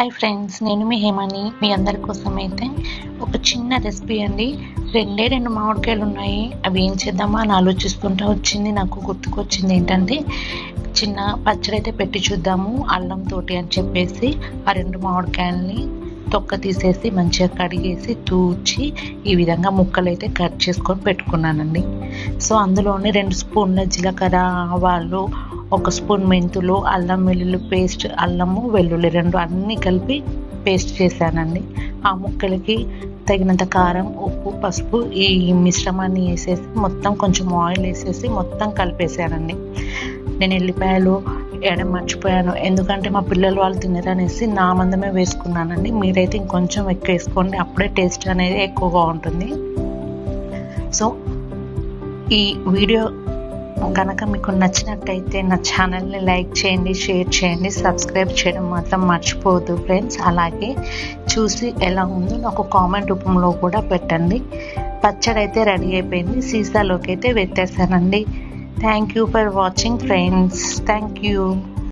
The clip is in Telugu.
హాయ్ ఫ్రెండ్స్ నేను మీ హేమని మీ అందరి కోసం అయితే ఒక చిన్న రెసిపీ అండి. రెండే రెండు మామిడికాయలు ఉన్నాయి. అవి ఏం చేద్దామా అని ఆలోచిస్తుంటా వచ్చింది. నాకు గుర్తుకొచ్చింది ఏంటంటే చిన్న పచ్చడి అయితే పెట్టి చూద్దాము అల్లం తోటి అని చెప్పేసి ఆ రెండు మామిడికాయల్ని తొక్క తీసేసి మంచిగా కడిగేసి తూచి ఈ విధంగా ముక్కలు అయితే కట్ చేసుకొని పెట్టుకున్నానండి. సో అందులోనే రెండు స్పూన్ల జీలకర్ర ఆవాలు ఒక స్పూన్ మెంతులు అల్లం వెల్లుల్లి పేస్ట్ అల్లము వెల్లుల్లి రెండు అన్నీ కలిపి పేస్ట్ చేశానండి. ఆ ముక్కలకి తగినంత కారం ఉప్పు పసుపు ఈ మిశ్రమాన్ని వేసేసి మొత్తం కొంచెం ఆయిల్ వేసేసి మొత్తం కలిపేసానండి నేను ఎల్లిపాయలు వేయడం మర్చిపోయాను. ఎందుకంటే మా పిల్లలు వాళ్ళు తినరనేసి నా మందమే వేసుకున్నానండి. మీరైతే ఇంకొంచెం ఎక్కువ వేసుకోండి. అప్పుడే టేస్ట్ అనేది ఎక్కువగా ఉంటుంది. సో ఈ వీడియో కనుక మీకు నచ్చినట్టయితే నా ఛానల్ని లైక్ చేయండి షేర్ చేయండి సబ్స్క్రైబ్ చేయడం మాత్రం మర్చిపోవద్దు ఫ్రెండ్స్. అలాగే చూసి ఎలా ఉందో నాకు కామెంట్ రూపంలో కూడా పెట్టండి. పచ్చడి అయితే రెడీ అయిపోయింది. సీసాలోకి అయితే పెట్టేశానండి. Thank you for watching friends thank you